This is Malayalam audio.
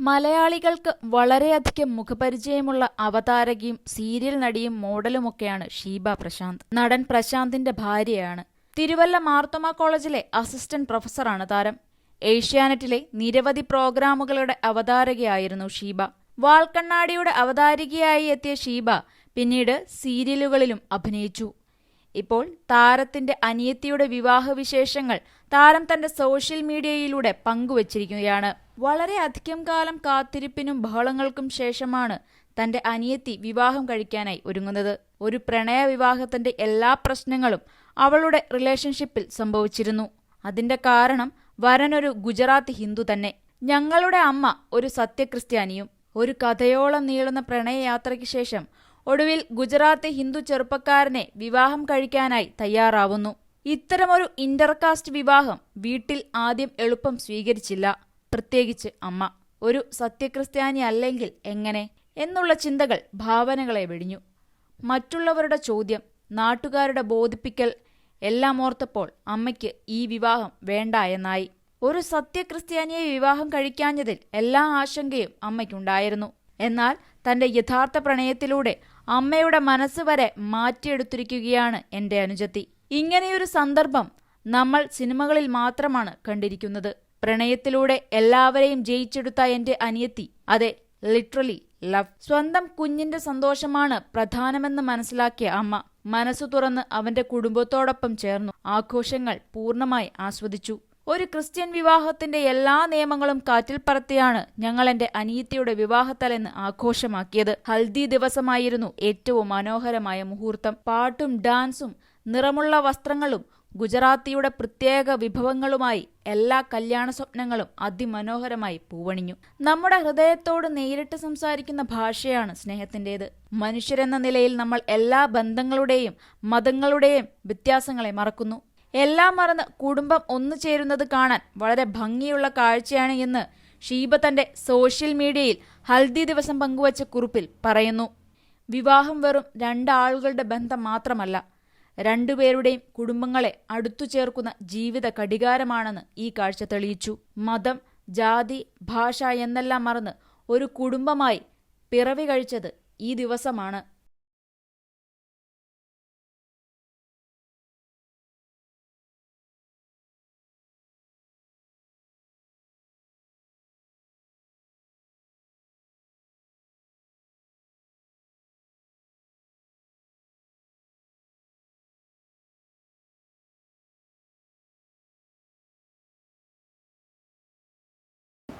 മലയാളികൾക്ക് വളരെയധികം മുഖപരിചയമുള്ള അവതാരകയും സീരിയൽ നടിയും മോഡലുമൊക്കെയാണ് ഷീബ പ്രശാന്ത്. നടൻ പ്രശാന്തിന്റെ ഭാര്യയാണ്. തിരുവല്ല മാർത്തോമ കോളേജിലെ അസിസ്റ്റന്റ് പ്രൊഫസറാണ് താരം. ഏഷ്യാനെറ്റിലെ നിരവധി പ്രോഗ്രാമുകളുടെ അവതാരകയായിരുന്നു ഷീബ. വാൾക്കണ്ണാടിയുടെ അവതാരികയായി എത്തിയ ഷീബ പിന്നീട് സീരിയലുകളിലും അഭിനയിച്ചു. ഇപ്പോൾ താരത്തിന്റെ അനിയത്തിയുടെ വിവാഹവിശേഷങ്ങൾ താരം തന്റെ സോഷ്യൽ മീഡിയയിലൂടെ പങ്കുവച്ചിരിക്കുകയാണ്. വളരെ അധികം കാലം കാത്തിരിപ്പിനും ബഹളങ്ങൾക്കും ശേഷമാണ് തന്റെ അനിയത്തി വിവാഹം കഴിക്കാനായി ഒരുങ്ങുന്നത്. ഒരു പ്രണയ വിവാഹത്തിന്റെ എല്ലാ പ്രശ്നങ്ങളും അവളുടെ റിലേഷൻഷിപ്പിൽ സംഭവിച്ചിരുന്നു. അതിന്റെ കാരണം വരനൊരു ഗുജറാത്ത് ഹിന്ദു തന്നെ. ഞങ്ങളുടെ അമ്മ ഒരു സത്യക്രിസ്ത്യാനിയും ഒരു കഥയോളം നീളുന്ന പ്രണയയാത്രയ്ക്ക് ശേഷം ഒടുവിൽ ഗുജറാത്ത് ഹിന്ദു ചെറുപ്പക്കാരനെ വിവാഹം കഴിക്കാനായി തയ്യാറാവുന്നു. ഇത്തരമൊരു ഇന്റർകാസ്റ്റ് വിവാഹം വീട്ടിൽ ആദ്യം എളുപ്പം സ്വീകരിച്ചില്ല. പ്രത്യേകിച്ച് അമ്മ ഒരു സത്യക്രിസ്ത്യാനി അല്ലെങ്കിൽ എങ്ങനെ? എന്നുള്ള ചിന്തകൾ ഭാവനകളെ വെടിഞ്ഞു. മറ്റുള്ളവരുടെ ചോദ്യം നാട്ടുകാരുടെ ബോധിപ്പിക്കൽ എല്ലാം ഓർത്തപ്പോൾ അമ്മയ്ക്ക് ഈ വിവാഹം വേണ്ട എന്നായി. ഒരു സത്യക്രിസ്ത്യാനിയെ വിവാഹം കഴിക്കാഞ്ഞതിൽ എല്ലാ ആശങ്കയും അമ്മയ്ക്കുണ്ടായിരുന്നു. എന്നാൽ തന്റെ യഥാർത്ഥ പ്രണയത്തിലൂടെ അമ്മയുടെ മനസ്സ് വരെ മാറ്റിയെടുത്തിരിക്കുകയാണ് എന്റെ അനുജത്തി. ഇങ്ങനെയൊരു സന്ദർഭം നമ്മൾ സിനിമകളിൽ മാത്രമാണ് കണ്ടിരിക്കുന്നത്. പ്രണയത്തിലൂടെ എല്ലാവരെയും ജയിച്ചെടുത്ത എന്റെ അനിയത്തി. അതെ ലിറ്ററലി ലവ് സ്വന്തം കുഞ്ഞിന്റെ സന്തോഷമാണ് പ്രധാനമെന്ന് മനസ്സിലാക്കിയ അമ്മ മനസ്സു തുറന്ന് അവന്റെ കുടുംബത്തോടൊപ്പം ചേർന്നു. ആഘോഷങ്ങൾ പൂർണമായി ആസ്വദിച്ചു. ഒരു ക്രിസ്ത്യൻ വിവാഹത്തിന്റെ എല്ലാ നിയമങ്ങളും കാറ്റിൽ പറത്തിയാണ് ഞങ്ങൾ എന്റെ അനിയത്തിയുടെ വിവാഹത്തലെന്ന് ആഘോഷമാക്കിയത്. ഹൽദി ദിവസമായിരുന്നു ഏറ്റവും മനോഹരമായ മുഹൂർത്തം. പാട്ടും ഡാൻസും നിറമുള്ള വസ്ത്രങ്ങളും ഗുജറാത്തിയുടെ പ്രത്യേക വിഭവങ്ങളുമായി എല്ലാ കല്യാണ സ്വപ്നങ്ങളും അതിമനോഹരമായി പൂവണിഞ്ഞു. നമ്മുടെ ഹൃദയത്തോട് നേരിട്ട് സംസാരിക്കുന്ന ഭാഷയാണ് സ്നേഹത്തിന്റെത്. മനുഷ്യരെന്ന നിലയിൽ നമ്മൾ എല്ലാ ബന്ധങ്ങളുടെയും മതങ്ങളുടെയും വ്യത്യാസങ്ങളെ മറക്കുന്നു. എല്ലാം മറന്ന് കുടുംബം ഒന്നു ചേരുന്നത് കാണാൻ വളരെ ഭംഗിയുള്ള കാഴ്ചയാണ് എന്ന് ഷീബ തന്റെ സോഷ്യൽ മീഡിയയിൽ ഹൽദി ദിവസം പങ്കുവച്ച കുറിപ്പിൽ പറയുന്നു. വിവാഹം വെറും രണ്ടാളുകളുടെ ബന്ധം മാത്രമല്ല രണ്ടുപേരുടെയും കുടുംബങ്ങളെ അടുത്തു ചേർക്കുന്ന ജീവിത കടികാരമാണെന്ന് ഈ കാഴ്ച തെളിയിച്ചു. മതം ജാതി ഭാഷ എന്നെല്ലാം മറന്ന് ഒരു കുടുംബമായി പിറവി കഴിച്ചത് ഈ ദിവസമാണ്.